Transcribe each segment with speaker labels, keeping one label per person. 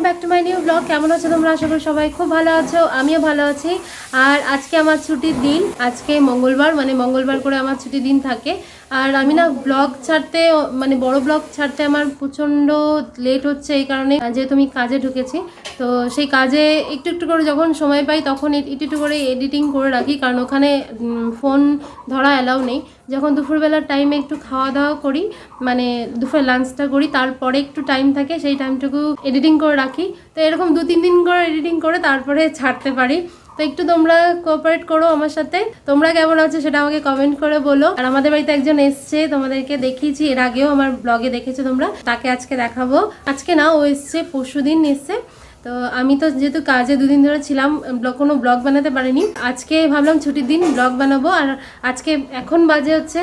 Speaker 1: Welcome back to my new blog কেমন আছো তোমরা? আশা করি সবাই খুব ভালো আছো, আমিও ভালো আছি। আর আজকে আমার ছুটির দিন, আজকে মঙ্গলবার মানে মঙ্গলবার করে আমার ছুটির দিন থাকে। আর আমি না ব্লগ ছাড়তে মানে বড় ব্লগ ছাড়তে আমার প্রচণ্ড লেট হচ্ছে এই কারণে, যেহেতু আমি কাজে ঢুকেছি, তো সেই কাজে একটু একটু করে যখন সময় পাই তখন একটু একটু করে এডিটিং করে রাখি, কারণ ওখানে ফোন ধরা অ্যালাউ নেই। যখন দুপুরবেলার টাইমে একটু খাওয়া দাওয়া করি মানে দুপুরে লাঞ্চটা করি, তারপরে একটু টাইম থাকে, সেই টাইমটুকু এডিটিং করে রাখি। তো এরকম দু তিন দিন করে এডিটিং করে তারপরে ছাড়তে পারি। তো একটু তোমরা কোঅপারেট করো আমার সাথে। তোমরা কেমন আছো সেটা আমাকে কমেন্ট করে বলো। আর আমাদের বাড়িতে একজন এসছে, তোমাদেরকে দেখিয়েছি। এর আগেও আমার ব্লগে দেখেছ তোমরা। তাকে আজকে দেখাবো। আজকে না, ও এসছে পরশু দিন এসছে। তো আমি তো যেহেতু কাজে দুদিন ধরে ছিলাম কোনো ব্লগ বানাতে পারিনি। আজকে ভাবলাম ছুটির দিন ব্লগ বানাবো। আর আজকে এখন বাজে হচ্ছে,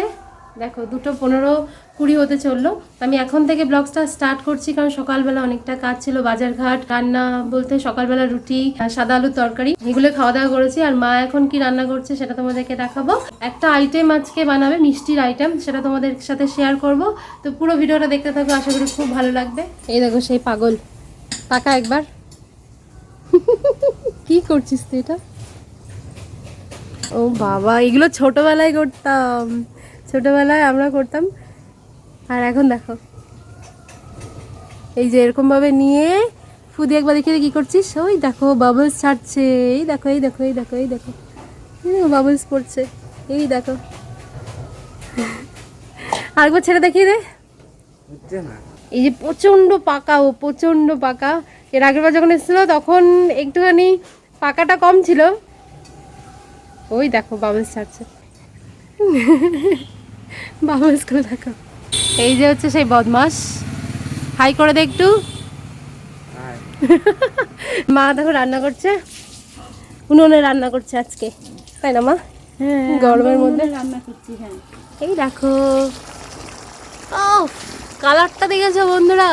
Speaker 1: দেখো দুটো পনেরো কুড়ি হতে চলল। আমি এখন থেকে ব্লগটা স্টার্ট করছি কারণ সকালবেলা অনেকটা কাজ ছিল, বাজারঘাট, রান্না বলতে সকালবেলা রুটি, সাদা আলুর তরকারি, এগুলো খাওয়া দাওয়া করেছি। আর মা এখন কি রান্না করছে সেটা তোমাদেরকে দেখাবো। একটা আইটেম আজকে বানাবে, মিষ্টির আইটেম সেটা তোমাদের সাথে শেয়ার করব। তো পুরো ভিডিওটা দেখতে থাকো, আশা করি খুব ভালো লাগবে। এই দেখো সেই পাগল। টাকা একবার। কি করছিস তুই এটা? ও বাবা, এগুলো ছোটবেলায় করতাম। ছোটবেলায় আমরা করতাম আর এখন দেখো। এই যে এরকম ভাবে নিয়ে ফুদি একবার দেখে কি করছিস? ওই দেখো বাবলস ছাড়ছে। এই দেখো এই দেখো এই দেখো এই দেখো। বাবলস পড়ছে। এই দেখো। আরেকবার ছেড়ে দেখিয়ে দে। এই যে প্রচণ্ড পাকা ও প্রচণ্ড পাকা। এর আগের বার যখন এসেছিল তখন একটুখানি পাকাটা কম ছিল। ওই দেখো বাবলস ছাড়ছে। বাবলস করে দেখো। এই যে হচ্ছে সেই বদমাস। হাই করে দে একটু। মা দেখো রান্না করছে। উনুনে রান্না করছে আজকে। তাই না মা?
Speaker 2: হ্যাঁ
Speaker 1: গরমের মধ্যে।
Speaker 2: রান্না করছি হ্যাঁ।
Speaker 1: এই দেখো। ও কালারটা দেখেছ বন্ধুরা?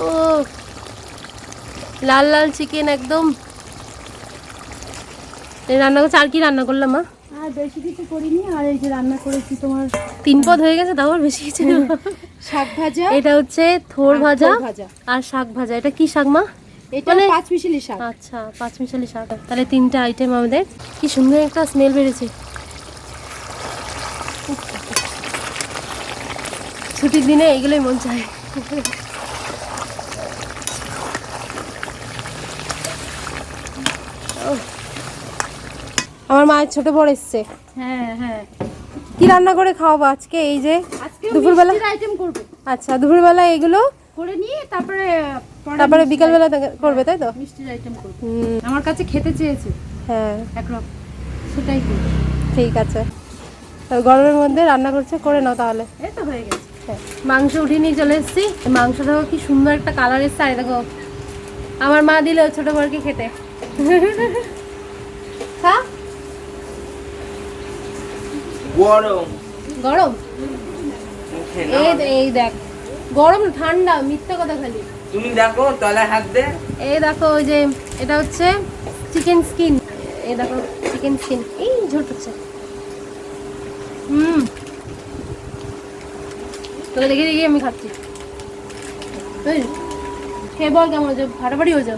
Speaker 1: ও লাল লাল চিকেন একদম। এই রান্না করছে আর কি রান্না করলাম মা?
Speaker 2: বেশি কিছু করিনি আর এই যে রান্না করেছি তোমার
Speaker 1: তিন পদ হয়ে গেছে তাও আর বেশি কিছু
Speaker 2: শাক ভাজা
Speaker 1: এটা হচ্ছে থোর ভাজা আর শাক ভাজা। এটা কি শাক মা?
Speaker 2: এটা
Speaker 1: মানে-
Speaker 2: পাঁচ মিশালি শাক।
Speaker 1: আচ্ছা পাঁচ মিশালি শাক। তাহলে তিনটা আইটেম আমাদের। কি সুন্দর একটা স্মেল বেড়েছে। ছুটির দিনে এগুলোই মন চায়। আমার মায়ের ছোট বড় এসছে।
Speaker 2: হ্যাঁ হ্যাঁ।
Speaker 1: কি রান্না করে খাওয়াবো আজকে? এই যে দুপুরবেলা?
Speaker 2: আইটেম করবে।
Speaker 1: আচ্ছা দুপুরবেলা এগুলো
Speaker 2: করে নিয়ে তারপরে
Speaker 1: তারপরে বিকালবেলা করবে তাই তো?
Speaker 2: মিষ্টির আইটেম করবে। আমার কাছে খেতে চেয়েছে।
Speaker 1: হ্যাঁ।
Speaker 2: একরকম। সেটাই করবে।
Speaker 1: ঠিক আছে। গরমের মধ্যে রান্না করছে করে নাও তাহলে।
Speaker 2: এই তো হয়ে গেছে।
Speaker 1: মাংস উঠিয়ে নিয়ে চলে এসেছি। মাংসটাও কি সুন্দর একটা কালার এসছে। আর দেখো আমার মা দিল ছোট বড়কে খেতে। খা
Speaker 3: গরম।
Speaker 1: গরম? এই এই দেখ গরম ঠান্ডা মিথ্যা কথা খালি।
Speaker 3: তুমি দেখো তলায় হাত দে।
Speaker 1: এই দেখো ওই যে এটা হচ্ছে চিকেন স্কিন এই দেখো চিকেন স্কিন এই হুম। তোকে দেখে দেখে আমি খাচ্ছি? খেয়ে বল কেমন হয়েছে? ফাটাফাটি হয়েছে?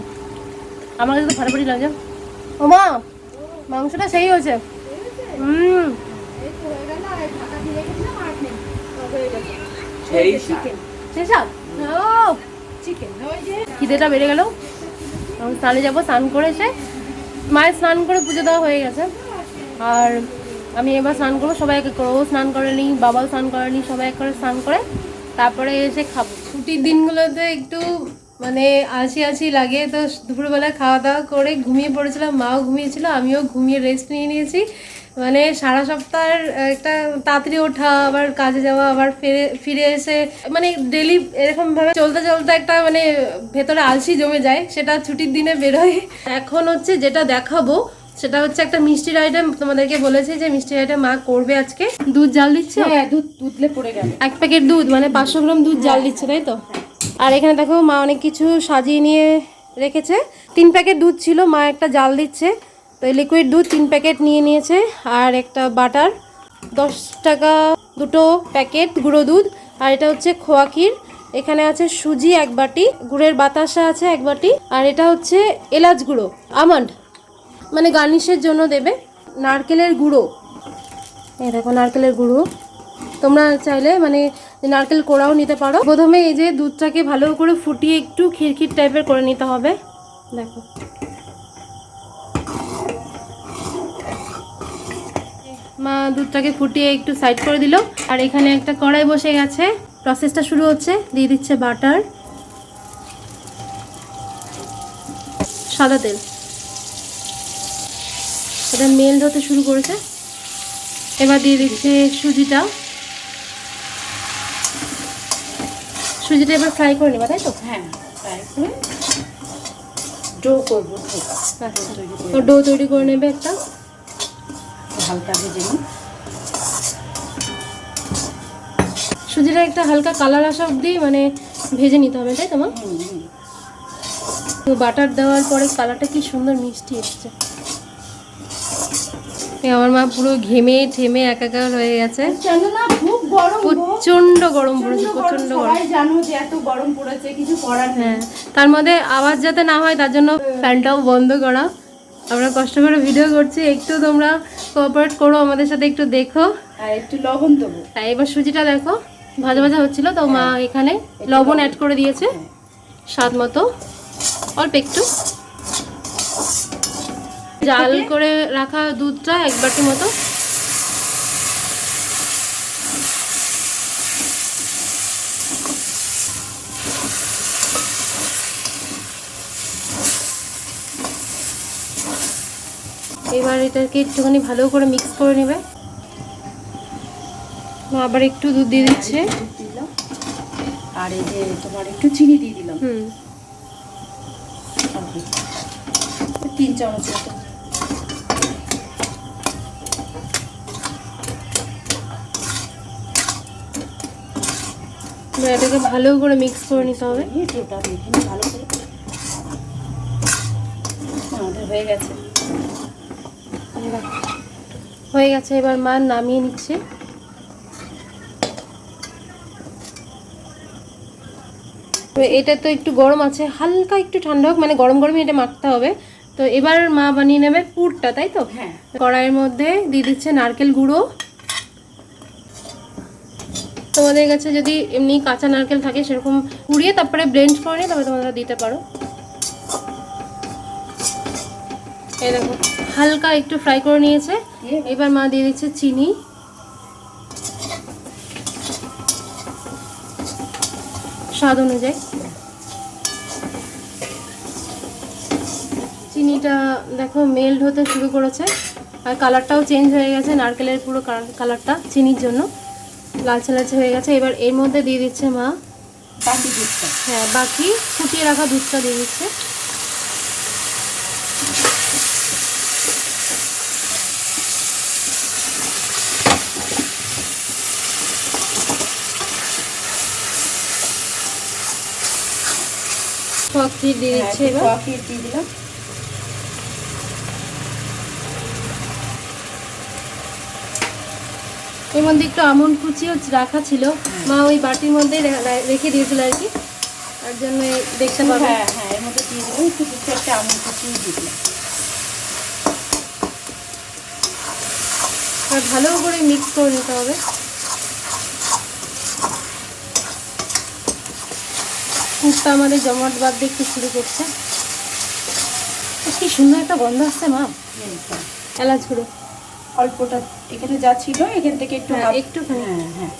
Speaker 1: আমার কাছে তো ফাটাফাটি লাগছে ও মা মাংসটা সেই হয়েছে। হুম
Speaker 2: এই তো হয়ে গেল আর এই ঢাকা দিয়ে রেখেছিলাম আর নেই তো হয়ে গেছে
Speaker 3: সেই শাক।
Speaker 2: চিকেন
Speaker 1: সেসব
Speaker 2: চিকেন
Speaker 1: খিদেটা বেড়ে গেল। এখন স্নানে যাব স্নান করে এসে মায়ের স্নান করে পুজো দেওয়া হয়ে গেছে। আর আমি এবার স্নান করব সবাই এক এক করে ও স্নান করেনি বাবাও স্নান করেনি সবাই এক করে স্নান করে তারপরে এসে খাব। ছুটির দিনগুলোতে একটু মানে আছি আছি লাগে তো দুপুরবেলা খাওয়া দাওয়া করে ঘুমিয়ে পড়েছিলাম মাও ঘুমিয়েছিল আমিও ঘুমিয়ে রেস্ট নিয়ে নিয়েছি। মানে সারা সপ্তাহের একটা তাড়াতাড়ি ওঠা আবার কাজে যাওয়া আবার ফিরে ফিরে এসে মানে ডেলি এরকম ভাবে চলতে চলতে একটা মানে ভেতরে আলসি জমে যায় সেটা ছুটির দিনে বেরোয়। এখন হচ্ছে যেটা দেখাবো সেটা হচ্ছে একটা মিষ্টির আইটেম তোমাদেরকে বলেছি যে মিষ্টির আইটেম মা করবে আজকে। দুধ জাল দিচ্ছে?
Speaker 2: হ্যাঁ দুধ দুধলে পড়ে গেল।
Speaker 1: এক প্যাকেট দুধ মানে পাঁচশো গ্রাম দুধ জাল দিচ্ছে তাই তো? আর এখানে দেখো মা অনেক কিছু সাজিয়ে নিয়ে রেখেছে। তিন প্যাকেট দুধ ছিল মা একটা জাল দিচ্ছে। তো লিকুইড দুধ তিন প্যাকেট নিয়ে নিয়েছে আর একটা বাটার দশ টাকা দুটো প্যাকেট গুঁড়ো দুধ আর এটা হচ্ছে খোয়া ক্ষীর। এখানে আছে সুজি এক বাটি, গুড়ের বাতাসা আছে এক বাটি আর এটা হচ্ছে এলাচ গুঁড়ো, আমন্ড মানে গার্নিশের জন্য দেবে। নারকেলের গুঁড়ো, এই দেখো নারকেলের গুঁড়ো। তোমরা চাইলে মানে নারকেল কোড়াও নিতে পারো। প্রথমে এই যে দুধটাকে ভালো করে ফুটিয়ে একটু খিরখির টাইপের করে নিতে হবে। দেখো। মা দুধটাকে ফুটিয়ে একটু সাইড করে দিল। আর এখানে একটা কড়াই বসে গেছে। প্রসেসটা শুরু হচ্ছে। দিয়ে দিচ্ছে বাটার সাদা তেল। এটা মেল্ট হতে শুরু করেছে। এবার দিয়ে দিচ্ছে সুজিটা। সুজিটা এবার ফ্রাই করে নেবা তাই তো?
Speaker 2: হ্যাঁ ফ্রাই করে ডো করব ডো তৈরি করে
Speaker 1: ডো তৈরি করে নেবে একটা।
Speaker 2: হালকা ভেজে নিই।
Speaker 1: সুজিটা একটা হালকা কালার আসা অবধি মানে ভেজে নিতে হবে তাই তো মা?
Speaker 2: হুম, হুম।
Speaker 1: তো বাটার দেওয়ার পরে কালারটা কি সুন্দর মিষ্টি এসছে। আমার মা পুরো ঘেমে ঠেমে একাকার হয়ে গেছে।
Speaker 2: প্রচণ্ড গরম
Speaker 1: পড়েছে
Speaker 2: প্রচণ্ড গরম। জানো যে এত গরম পড়েছে কিছু করার নেই।
Speaker 1: হ্যাঁ তার মধ্যে আওয়াজ যাতে না হয় তার জন্য ফ্যানটাও বন্ধ করা। আমরা কষ্ট করে ভিডিও করছি একটু তোমরা কোঅপারেট করো আমাদের সাথে একটু দেখো।
Speaker 2: আর একটু লবণ দেবো।
Speaker 1: তাই এবার সুজিটা দেখো ভাজা ভাজা হচ্ছিল তো মা এখানে লবণ অ্যাড করে দিয়েছে স্বাদ মতো। অল্প একটু। জাল করে রাখা দুধটা এক বাটি মতো। এবার এটাকে একটুখানি ভালো করে মিক্স করে নেবে। আবার একটু দুধ দিয়ে দিচ্ছে।
Speaker 2: আর এই যে তোমার একটু চিনি দিয়ে দিলাম।
Speaker 1: হুম।
Speaker 2: তিন চামচ মতো।
Speaker 1: এটাকে ভালো করে মিক্স করে নিতে হবে।
Speaker 2: ভালো করে। আমাদের হয়ে গেছে।
Speaker 1: হয়ে গেছে। এবার মা নামিয়ে নিচ্ছে। এটা তো একটু গরম আছে হালকা একটু ঠান্ডা হোক মানে গরম গরমই এটা মাখতে হবে। তো এবার মা বানিয়ে নেবে পুরটা তাই তো?
Speaker 2: হ্যাঁ।
Speaker 1: কড়াইয়ের মধ্যে দিয়ে দিচ্ছে নারকেল গুঁড়ো। তোমাদের কাছে যদি এমনি কাঁচা নারকেল থাকে সেরকম কুড়িয়ে তারপরে ব্লেন্ড করে নিয়ে তবে তোমরা দিতে পারো। এই দেখো। হালকা একটু ফ্রাই করে নিয়েছে। এবার মা দিয়ে দিচ্ছে চিনি। স্বাদ অনুযায়ী। চিনিটা দেখো মেল্ট হতে শুরু করেছে। আর কালারটাও চেঞ্জ হয়ে গেছে নারকেলের পুরো কালারটা চিনির জন্য। লালচে লালচে হয়ে গেছে। এবার এর মধ্যে দিয়ে দিচ্ছে মা
Speaker 2: বাকি দুধটা।
Speaker 1: হ্যাঁ বাকি ফুটিয়ে রাখা দুধটা দিয়ে দিচ্ছে। ফক দিয়ে দিয়ে
Speaker 2: হ্যাঁ, দিয়ে দিলাম।
Speaker 1: এর মধ্যে একটু আমন কুচিও রাখা ছিল। মা ওই বাটির মধ্যে রেখে দিয়েছিল আর কি। তার জন্য দেখতে পাবে।
Speaker 2: হ্যাঁ হ্যাঁ এর মধ্যে দিয়ে দিলাম। একটু কুচি দিয়ে দিলাম।
Speaker 1: আর ভালো করে মিক্স করে নিতে হবে। কুকটা আমাদের জমাট বাদ দেখতে শুরু করছে। কি সুন্দর একটা গন্ধ আসছে মা। এলাচ গুঁড়ো।
Speaker 2: অল্পটা এখানে যা ছিল এখান থেকে একটু
Speaker 1: হ্যাঁ, একটুখানি।
Speaker 2: হ্যাঁ হ্যাঁ।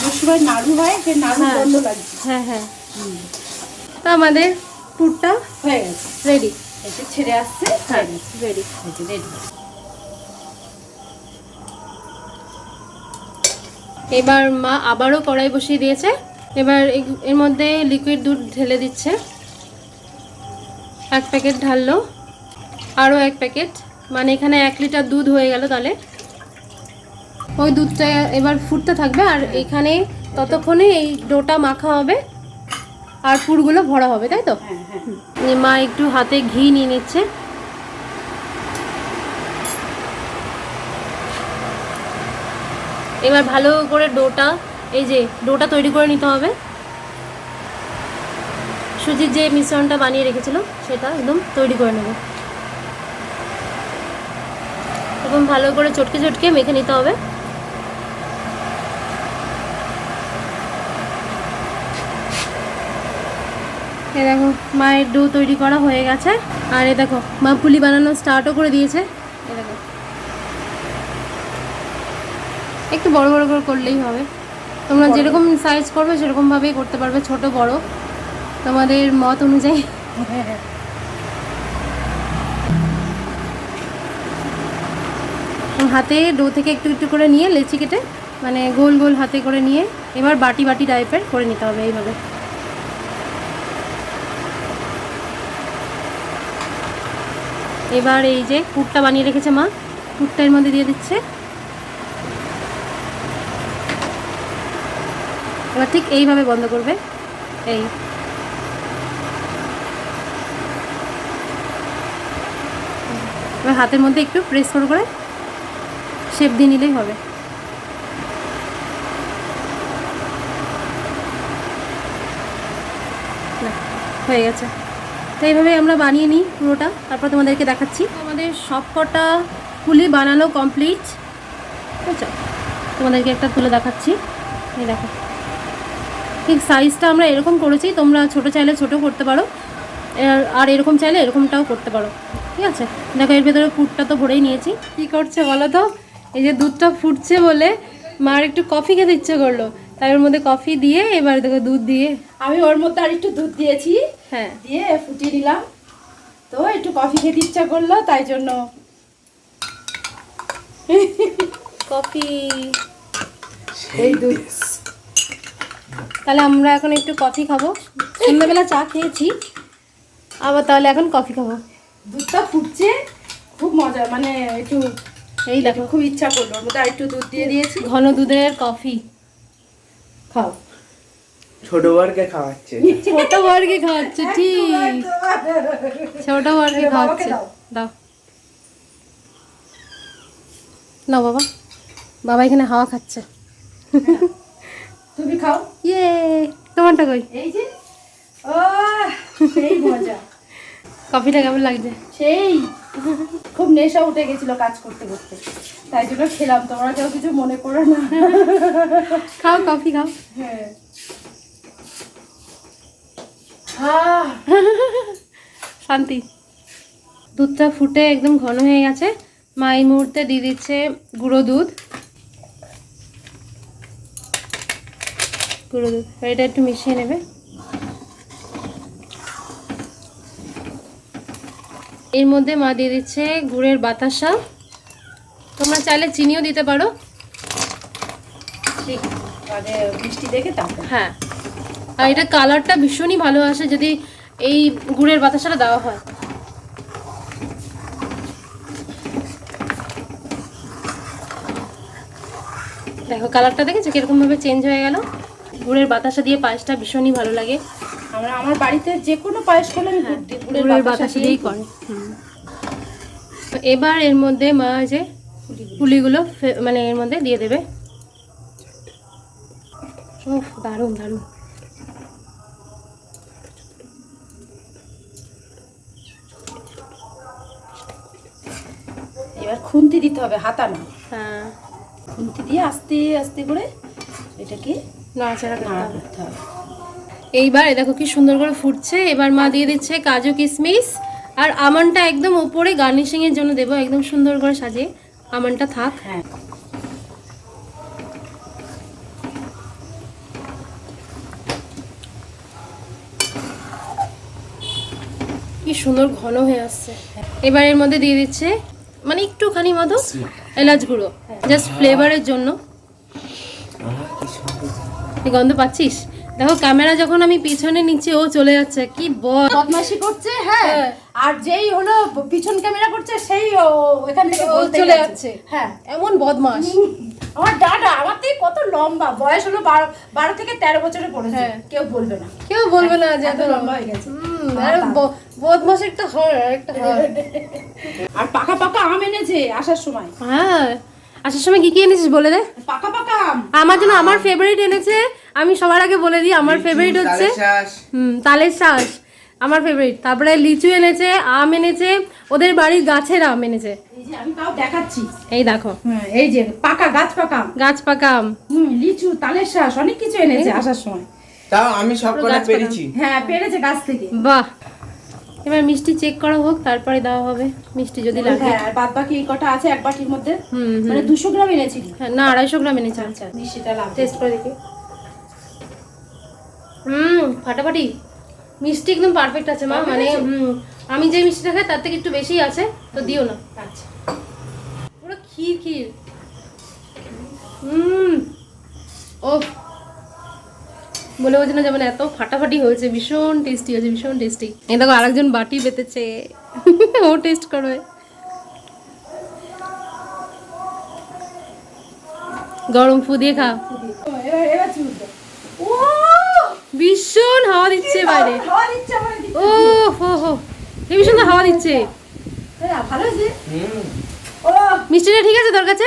Speaker 2: যে সময় নাড়ু হয় সে নাড়ু
Speaker 1: হ্যাঁ।
Speaker 2: গন্ধ লাগছে।
Speaker 1: হ্যাঁ হ্যাঁ। তা আমাদের পুরটা
Speaker 2: হয়ে গেছে।
Speaker 1: রেডি
Speaker 2: এতে ছেড়ে আসছে
Speaker 1: হ্যাঁ রেডি
Speaker 2: রেডি
Speaker 1: এবার মা আবারও কড়াই বসিয়ে দিয়েছে। এবার এর মধ্যে লিকুইড দুধ ঢেলে দিচ্ছে। এক প্যাকেট ঢাললো। আরও এক প্যাকেট মানে এখানে এক লিটার দুধ হয়ে গেল তাহলে। ওই দুধটা এবার ফুটতে থাকবে আর এখানে ততক্ষণে এই ডোটা মাখা হবে। আর পুরগুলো ভরা হবে তাই তো?
Speaker 2: হ্যাঁ হ্যাঁ।
Speaker 1: মা একটু হাতে ঘি নিয়ে নিচ্ছে। এবার ভালো করে ডোটা, এই যে ডোটা তৈরি করে নিতে হবে। সুজির যে মিশ্রণটা বানিয়ে রেখেছিল, সেটা একদম তৈরি করে নেব। এবং ভালো করে চটকে চটকে মেখে নিতে হবে। এ দেখো, মায়ের ডো তৈরি করা হয়ে গেছে। আর এ দেখো, মা পুলি বানানো স্টার্টও করে দিয়েছে। এ দেখো। একটু বড় বড় করে করলেই হবে। তোমরা যেরকম সাইজ করবে সেরকমভাবেই করতে পারবে ছোট বড়। তোমাদের মত অনুযায়ী। হাতে ডো থেকে একটু একটু করে নিয়ে লেচি কেটে মানে গোল গোল হাতে করে নিয়ে এবার বাটি বাটি টাইপের করে নিতে হবে এইভাবে। এবার এই যে পুরটা বানিয়ে রেখেছে মা এর মধ্যে দিয়ে দিচ্ছে। এবার ঠিক এইভাবে বন্ধ করবে। এই। এবার হাতের মধ্যে একটু প্রেস করে করে শেপ দিয়ে নিলেই হবে। হয়ে গেছে। তো এইভাবে আমরা বানিয়ে নিই পুরোটা। তারপর তোমাদেরকে দেখাচ্ছি। আমাদের সব কটা ফুলি বানানো কমপ্লিট বুঝছ? তোমাদেরকে একটা তুলে দেখাচ্ছি। এই দেখো। ঠিক সাইজটা আমরা এরকম করেছি তোমরা ছোট চাইলে ছোট করতে পারো আর- আর এরকম চাইলে এরকমটাও করতে পারো ঠিক আছে? দেখো এর ভেতরে ফুটটা তো ভরেই নিয়েছি। কি করছে বলো তো? এই যে দুধটা ফুটছে বলে মার একটু কফি খেতে ইচ্ছে করল তাই ওর মধ্যে কফি দিয়ে এবার দেখো দুধ দিয়ে।
Speaker 2: আমি ওর মধ্যে আর একটু দুধ দিয়েছি
Speaker 1: হ্যাঁ।
Speaker 2: দিয়ে ফুটিয়ে দিলাম তো একটু কফি খেতে ইচ্ছা করল তাই জন্য।
Speaker 1: কফি।
Speaker 2: এই দুধ।
Speaker 1: তাহলে আমরা এখন একটু কফি খাব। সন্ধ্যাবেলা চা খেয়েছি। আবার তাহলে এখন কফি খাব।
Speaker 2: দুধটা ফুটছে খুব মজা মানে একটু
Speaker 1: এই দেখো।
Speaker 2: খুব ইচ্ছা করল ওর মধ্যে একটু দুধ দিয়ে দিয়েছি।
Speaker 1: ঘন দুধের কফি।
Speaker 2: খাও।
Speaker 3: ছোট বরকে খাওয়াচ্ছে।
Speaker 1: ছোট বর্গে খাওয়াচ্ছে ঠিক। ছোট বর্গে
Speaker 2: এবার
Speaker 1: খাওয়াচ্ছে।
Speaker 2: দাও।
Speaker 1: দাও। নাও বাবা। বাবা এখানে হাওয়া খাচ্ছে।
Speaker 2: তুমি খাও।
Speaker 1: ইয়ে তোমারটা কই?
Speaker 2: এই যে। ও সেই মজা।
Speaker 1: কফিটা কেমন লাগছে?
Speaker 2: সেই। খুব নেশা উঠে গেছিল কাজ করতে করতে। তাই জন্য খেলাম তোমরা কেউ কিছু মনে করো না।
Speaker 1: খাও কফি খাও।
Speaker 2: হ্যাঁ।
Speaker 1: শান্তি। দুধটা ফুটে একদম ঘন হয়ে গেছে। মা এই মুহূর্তে দিয়ে দিচ্ছে গুঁড়ো দুধ। গুঁড়ো দুধ এটা একটু মিশিয়ে নেবে। এর মধ্যে মা দিয়ে দিচ্ছে গুড়ের বাতাসা। তোমরা চাইলে চিনিও দিতে পারো।
Speaker 2: ঠিক। মিষ্টি দেখে তারপর।
Speaker 1: হ্যাঁ। আর এটা কালারটা ভীষণই ভালো আসে যদি এই গুড়ের বাতাসাটা দেওয়া হয়। দেখো কালারটা দেখেছ? কীরকম ভাবে চেঞ্জ হয়ে গেল? গুড়ের বাতাসা দিয়ে পায়েসটা ভীষণই ভালো লাগে।
Speaker 2: আমরা আমার বাড়িতে যে কোনো পায়েস করলে আমি গুড়ের বাতাসা দিয়েই
Speaker 1: করে। তো এবার এর মধ্যে মা যে পুলিগুলো ফে- মানে এর মধ্যে দিয়ে দেবে। দারুণ দারুণ।
Speaker 2: এবার খুন্তি দিতে হবে হাতা না
Speaker 1: হ্যাঁ।
Speaker 2: খুন্তি দিয়ে আস্তে আস্তে করে এটাকে
Speaker 1: নাড়াচাড়া করতে হবে। এইবার দেখো কি সুন্দর করে ফুটছে। এবার মা দিয়ে দিচ্ছে কাজু কিশমিশ আর আমনটা একদম উপরে গার্নিশিং এর জন্য দেবো একদম সুন্দর করে সাজিয়ে। আমনটা থাক।
Speaker 2: হ্যাঁ।
Speaker 1: কি সুন্দর ঘন হয়ে আসছে। এবার এর মধ্যে দিয়ে দিচ্ছে মানে একটুখানি মতো এলাচ গুঁড়ো জাস্ট ফ্লেভারের জন্য। এই গন্ধ পাচ্ছিস? দেখো ক্যামেরা যখন আমি পিছনে নিচে ও চলে যাচ্ছে। কি
Speaker 2: বদমাশি করছে হ্যাঁ।
Speaker 1: হ্যাঁ।
Speaker 2: আর যেই হলো পিছন ক্যামেরা করছে সেই ও এখান থেকে
Speaker 1: চলে যাচ্ছে।
Speaker 2: হ্যাঁ।
Speaker 1: এমন বদমাস
Speaker 2: আমার দাদা আমার থেকে কত লম্বা। বয়স হলো বারো বারো থেকে তেরো বছরে পড়েছে।
Speaker 1: হ্যাঁ।
Speaker 2: কেউ বলবে না।
Speaker 1: কেউ বলবে না যে
Speaker 2: এত লম্বা হয়ে গেছে।
Speaker 1: আরে বদমাস একটা হয় একটা
Speaker 2: আর পাকা পাকা আম এনেছে আসার সময়।
Speaker 1: হ্যাঁ। আসার সময় কি কি এনেছিস বলে দে।
Speaker 2: পাকা পাকা
Speaker 1: আমার জন্য আমার ফেভারিট এনেছে আমি সবার আগে বলে দিই আমার ফেভারিট হচ্ছে হুম তালের শ্বাস আমার ফেভারিট তারপরে লিচু এনেছে আম এনেছে ওদের বাড়ির গাছের আম এনেছে।
Speaker 2: আমি তাও দেখাচ্ছি।
Speaker 1: এই দেখো।
Speaker 2: হ্যাঁ এই যে পাকা গাছ পাকা
Speaker 1: গাছ পাকা আম।
Speaker 2: হুম লিচু তালের শ্বাস অনেক কিছু এনেছে আসার সময়।
Speaker 3: তাও আমি সব কটা
Speaker 1: গাছ
Speaker 3: পেরেছি।
Speaker 2: হ্যাঁ পেরেছে গাছ থেকে।
Speaker 1: বাহ। এবার মিষ্টি চেক করা হোক তারপরে দেওয়া হবে। মিষ্টি যদি লাগে।
Speaker 2: হ্যাঁ আর বাদ বাকি কটা আছে এক বাটির মধ্যে? মানে দুশো গ্রাম এনেছি।
Speaker 1: হ্যাঁ, না আড়াইশো গ্রাম এনেছে।
Speaker 2: আচ্ছা মিষ্টিটা লাভ
Speaker 1: টেস্ট করে দেখি। হুম ফাটাফাটি। মিষ্টি একদম পারফেক্ট আছে মা। মানে আমি যে মিষ্টিটা খাই তার থেকে একটু বেশি আছে তো দিও না।
Speaker 2: আচ্ছা।
Speaker 1: পুরো ক্ষীর ক্ষীর। হুম ও বলে বোঝানো না যেমন এত ফাটাফাটি হয়েছে ভীষণ টেস্টি হয়েছে ভীষণ টেস্টি এই দেখো আরেকজন বাটি পেতেছে ও টেস্ট করবে। গরম ফু দিয়ে খা। ভীষণ হাওয়া দিচ্ছে বাইরে। ও হো হো। সুন্দর হাওয়া দিচ্ছে।
Speaker 2: হ্যাঁ, ভালো আছে
Speaker 3: হুম।
Speaker 2: ও
Speaker 1: মিষ্টিটা ঠিক আছে তোর কাছে?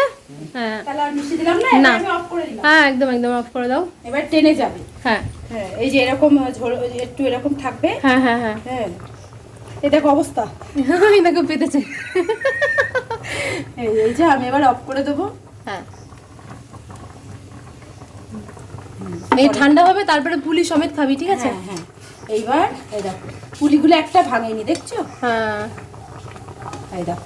Speaker 1: হ্যাঁ।
Speaker 2: তাহলে আর মিষ্টি দিলাম না?
Speaker 1: হ্যাঁ একদম একদম অফ করে দাও।
Speaker 2: এবার টেনে যাবে।
Speaker 1: হ্যাঁ।
Speaker 2: হ্যাঁ এই যে এরকম একটু এরকম থাকবে।
Speaker 1: হ্যাঁ হ্যাঁ হ্যাঁ।
Speaker 2: হ্যাঁ। এই দেখো অবস্থা।
Speaker 1: দেখো পেতেছে।
Speaker 2: এই এই যে আমি এবার অফ করে দেবো।
Speaker 1: হ্যাঁ। এই ঠান্ডা হবে তারপরে পুলি সমেত খাবি ঠিক আছে?
Speaker 2: হ্যাঁ হ্যাঁ। এইবার এই দেখো। পুলিগুলো একটা ভাঙেনি দেখছ?
Speaker 1: হ্যাঁ।
Speaker 2: এই দেখো।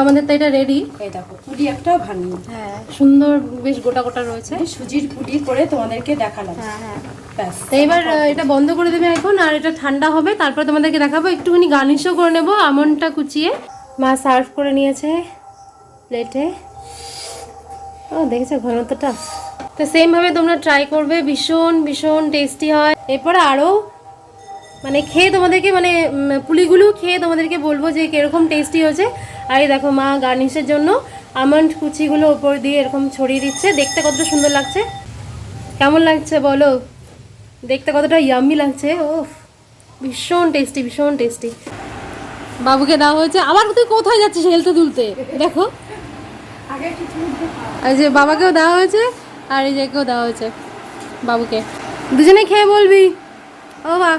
Speaker 1: আমাদের তো এটা রেডি
Speaker 2: এই দেখো পুলি একটাও ভাঙেনি।
Speaker 1: হ্যাঁ সুন্দর বেশ গোটা গোটা রয়েছে।
Speaker 2: সুজির পুলি করে তোমাদেরকে দেখালাম।
Speaker 1: হ্যাঁ হ্যাঁ।
Speaker 2: ব্যাস।
Speaker 1: এবার এটা বন্ধ করে দেবে এখন আর এটা ঠান্ডা হবে। তারপর তোমাদেরকে দেখাবো একটুখানি গার্নিশও করে নেব আমনটা কুচিয়ে। মা সার্ভ করে নিয়েছে প্লেটে ও দেখেছ ঘনত্বটা? তো সেমভাবে তোমরা ট্রাই করবে ভীষণ ভীষণ টেস্টি হয়। এরপরে আরও মানে খেয়ে তোমাদেরকে মানে পুলিগুলো খেয়ে তোমাদেরকে বলব যে কীরকম টেস্টি হয়েছে। আর এই দেখো মা গার্নিশের জন্য আমন্ড কুচিগুলো ওপর দিয়ে এরকম ছড়িয়ে দিচ্ছে। দেখতে কতটা সুন্দর লাগছে। কেমন লাগছে বলো? দেখতে কতটা ইয়াম্মি লাগছে। ও ভীষণ টেস্টি ভীষণ টেস্টি বাবুকে দেওয়া হয়েছে। আবার তুই কোথায় যাচ্ছিস হেলতে তুলতে দেখো। আর যে বাবাকেও দেওয়া হয়েছে আর এই যে কেউ দেওয়া হয়েছে বাবুকে। দুজনে খেয়ে বলবি। ও বা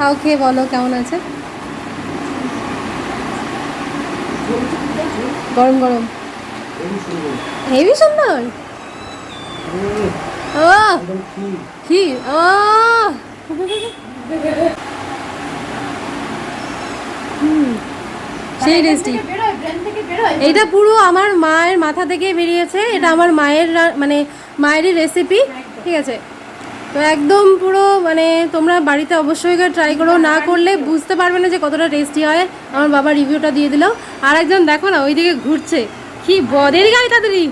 Speaker 1: খাও খেয়ে বলো কেমন আছে? গরম গরম। হেভি সুন্দর? ও সেই
Speaker 2: বেরোয়
Speaker 1: এইটা পুরো আমার মায়ের মাথা থেকে বেরিয়েছে এটা আমার মায়ের মানে মায়েরই রেসিপি ঠিক আছে। তো একদম পুরো মানে তোমরা বাড়িতে অবশ্যই ট্রাই করো। না করলে বুঝতে পারবে না যে কতটা টেস্টি হয়। আমার বাবা রিভিউটা দিয়ে দিল। আর একজন দেখো না, ওইদিকে ঘুরছে। কি বদের গাড়ি তাড়াতাড়ি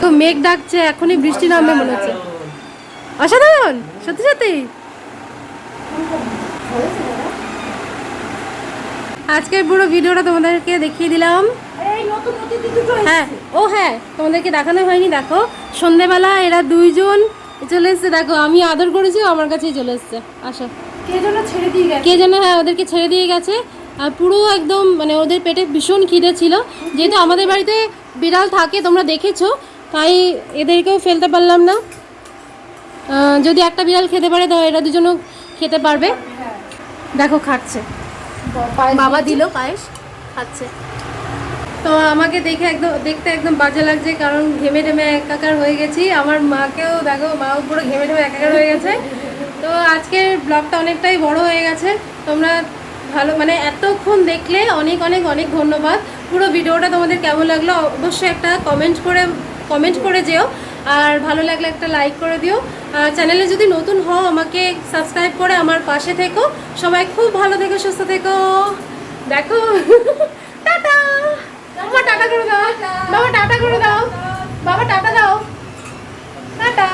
Speaker 1: তো মেঘ ডাকছে, এখনই বৃষ্টি নামবে মনে হচ্ছে। অসাধারণ! সত্যি সত্যি। আজকের পুরো ভিডিওটা তোমাদেরকে দেখিয়ে দিলাম
Speaker 2: এই নতুন অতিথি দুটো
Speaker 1: হ্যাঁ ও হ্যাঁ তোমাদেরকে দেখানো হয়নি দেখো। সন্ধেবেলা এরা দুইজন চলে এসছে দেখো আমি আদর করেছি আমার কাছেই চলে এসছে। আসো।
Speaker 2: কে যেন ছেড়ে দিয়ে গেছে।
Speaker 1: কে যেন হ্যাঁ ওদেরকে ছেড়ে দিয়ে গেছে। আর পুরো একদম মানে ওদের পেটে ভীষণ খিদে ছিল। যেহেতু আমাদের বাড়িতে বিড়াল থাকে তোমরা দেখেছ তাই এদেরকেও ফেলতে পারলাম না। যদি একটা বিড়াল খেতে পারে তো এরা দুজনও খেতে পারবে।
Speaker 2: হ্যাঁ।
Speaker 1: দেখো খাচ্ছে। বাবা দিল পায়েস খাচ্ছে। তো আমাকে দেখে একদম, দেখতে একদম বাজে লাগছে, কারণ ঘেমে টেমে একাকার হয়ে গেছি। আমার মাকেও দেখো মাও পুরো ঘেমে টেমে একাকার হয়ে গেছে। তো আজকের ব্লগটা অনেকটাই বড় হয়ে গেছে। তোমরা ভালো মানে এতক্ষণ দেখলে অনেক অনেক অনেক ধন্যবাদ। পুরো ভিডিওটা তোমাদের কেমন লাগল অবশ্যই একটা কমেন্ট করে কমেন্ট করে যেও। আর ভালো লাগলে একটা লাইক করে দিও। চ্যানেলে যদি নতুন হও, আমাকে সাবস্ক্রাইব করে আমার পাশে থেকো। সবাই খুব ভালো থেকো, সুস্থ থেকো। দেখো। টাটা করে দাও। বাবা টাটা করে দাও। বাবা টাটা দাও। টাটা।